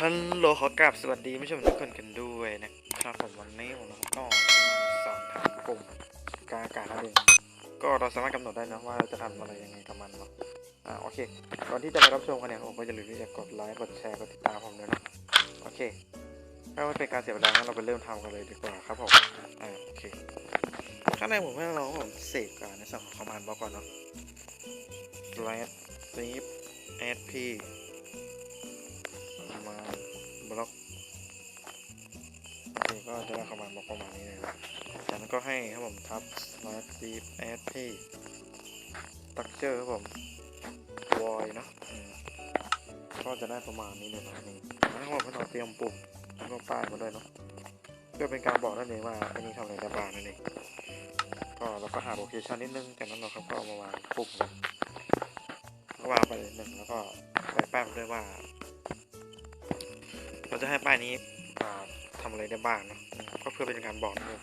โหลขอกราบสวัสดีผู้ชมทุกคนกันด้วยนะครับผมวันนี้ผมก็สอนทำกลุ่มกาอากาศนั่นเองก็เราสามารถกำหนดได้นะว่าเราจะทำอะไรยังไงกับมันเนาะอ่าโอเคก่อนที่จะไปรับชมกันเนี่ยผมก็จะลืมที่จะกดไลค์กดแชร์กดติดตามผมด้วยนะโอเคถ้าไม่เป็นการเสียเวลางั้นเราไปเริ่มทำกันเลยดีกว่าครับผมอ่าโอเคข้างในผมให้เราผมเสกกันในส่วนของคอมมานด์บล็อกก่อนเนาะ slash zip sp มา ก็ให้ครับผมทับ slash zip sp structure ครับผม void เนอะก็จะได้ประมาณนี้เลยนะนี่แล้วผมก็ต้องเตรียมปุ่มแล้วก็ป้ายมาด้วยเนาะเพื่อเป็นการบอกนั่นเองว่าไอ้นี่ทำอะไรได้บ้างนั่นเองก็เราก็หาโลเคชันนิดนึงจากนั้นเราครับก็เอามาวางปุ่มกันก็วางไปเลยหนึ่งแล้วก็ใส่ป้งด้วยว่า เราจะให้ป้ายนี้ทำอะไรได้บ้างเนอะก็เพื่อเป็นการบอกด้วย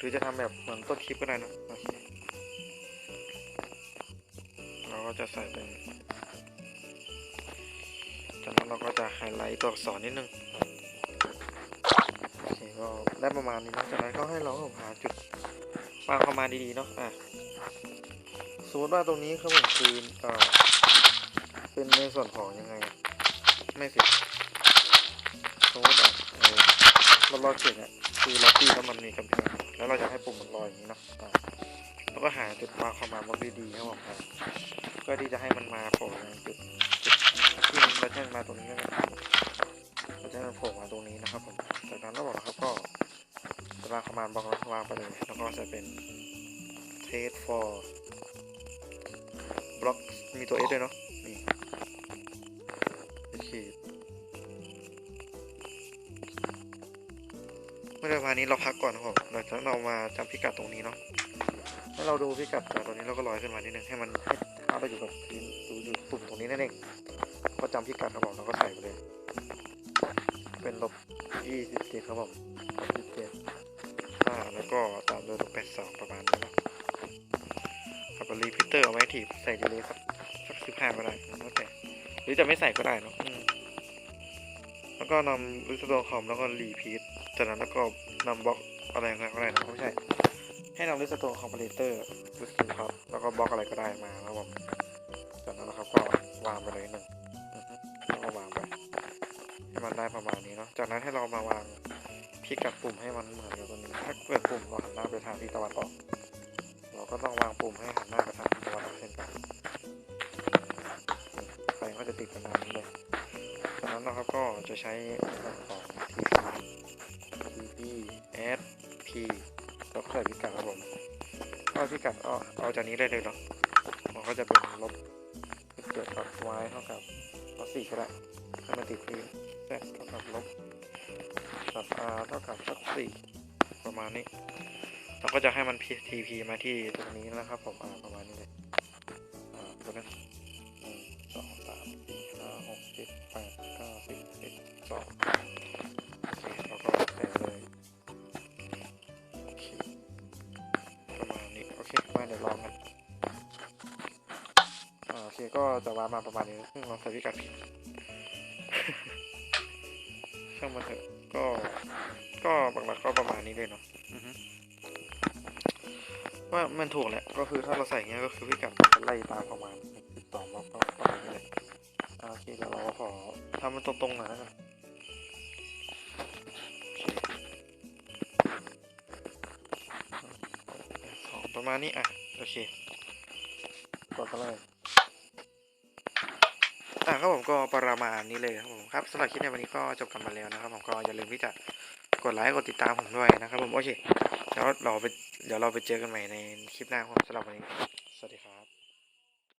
หรือจะทำแบบเหมือนต้นคลิปก็ได้นะเราก็จะใส่เป็นจากนั้นเราก็จะไฮไลท์ตัวอักษรนิดนึงโอเคก็ได้ประมาณนี้นะจากนั้นก็ให้เราหาจุดวางเข้ามาดีๆเนาะอะสมมติว่าตรงนี้เขาเหมือนคือเอ่อเป็นในส่วนของยังไง ไม่สิสมมติอะเออเราเขียนเนี่ยคือเราตีแล้วมันมีกำแพง แล้วเราจะให้ปุ่มมันลอยอย่างนี้เนาะแล้วก็หาจุดวางเข้ามาบล็อกดีๆครับผมครับเพื่อที่จะให้มันมาโผล่ในจุดที่มันเราจะให้มันมาตรงนี้ก็ได้เราจะให้มันโผล่มาตรงนี้นะครับผมจากนั้นเราบอกนะครับก็จะวางเข้ามาบล็อกววางไปเลยแล้วก็จะเป็น test for บล็อกมีตัว S ด้วยเนาะนี่ขีด เมื่อประมาณนี้เราพักก่อนครับหลังจากนั้นเรามาจำพิกัดตรงนี้เนาะให้เราดูพิกัดจากตรงนี้เราก็ลอยขึ้นมานิดนึงให้มันให้เท้าเราอยู่กับพื้นดูอยู่ปุ่มตรงนี้นั่นเองก็จำพิกัดครับผมเราก็ใส่ไปเลย เป็นลบยี่สิบเจ็ดครับผมยี่สิบเจ็ดอ่าแล้วก็ตามด้วยลบแปดสองประมาณนี้นาะขับรีพิเตอร์เอาไว้ถีบใส่ดีเลยสักสักสิบห้าก็ได้แล้วแต่หรือจะไม่ใส่ก็ได้เนอะแล้วก็นำลิสโตคอมแล้วก็รีพีท จากนั้นแล้วก็นำบล็อกอะไรก็ได้นะไม่ใช่ ให้นำลิสโตคอมพาเลเตอร์ลิสโตครับ แล้วก็บล็อกอะไรก็ได้มาแล้วผมจากนั้นนะครับก็วางไปเลยหนึ่งแล้วก็วางไปให้มันได้ประมาณนี้เนาะ จากนั้นให้เรามาวางพิกัดปุ่มให้มันเหมือนกับตัวนี้ ถ้าเกิดปุ่มเราหันหน้าไปทางที่ตะวันออก เราก็ต้องวางปุ่มให้หันหน้าไปทางทิศตะวันออกเช่นกันไฟก็จะติดกันแบบนี้เลยจากนั้นนะครับก็จะใช้ขอ ส่พิกัดครับผมก็พิกัดเอาเอาจากนี้ได้เลยเนาะมันก็จะเป็นลบเกิดกับ y เท่ากับลบสี่ก็ได้ให้มันติดที่ z เท่ากับลบกับ r เท่ากับสักสี่ประมาณนี้เราก็จะให้มัน TP มาที่ตรงนี้นะครับผมประมาณนี้เลยตัวนั้นหนึ่งสองสามสี่ห้าหกเจ็ดแปดเก้าสิบเอ็ดสอง ก็จะวางมาประมาณนี้ซึ่งเราใส่พิกัดผิดช่างมันเถอะ ก็ ก็หลักๆก็ประมาณนี้เลยเนาะอือฮึว่ามันถูกแหละ ก็คือถ้าเราใส่อย่างเงี้ยก็คือพิกัดมันจะไล่ตามประมาณสิบสองรอบก็ประมาณนี้แหละอ่าโอเคเดี๋ยวเราขอทำมันตรงๆหน่อยแล้วกันสองประมาณนี้อะ โอเคกดกันเลย อะครับผมก็ประมาณนี้เลยครับผมครับสำหรับคลิปในวันนี้ก็จบกันมาแล้วนะครับผมก็อย่าลืมที่จะกดไลค์กดติดตามผมด้วยนะครับผมโอเคเดี๋ยวเราไปเดี๋ยวเราไปเจอกันใหม่ในคลิปหน้าครับสำหรับวันนี้ สวัสดีครับ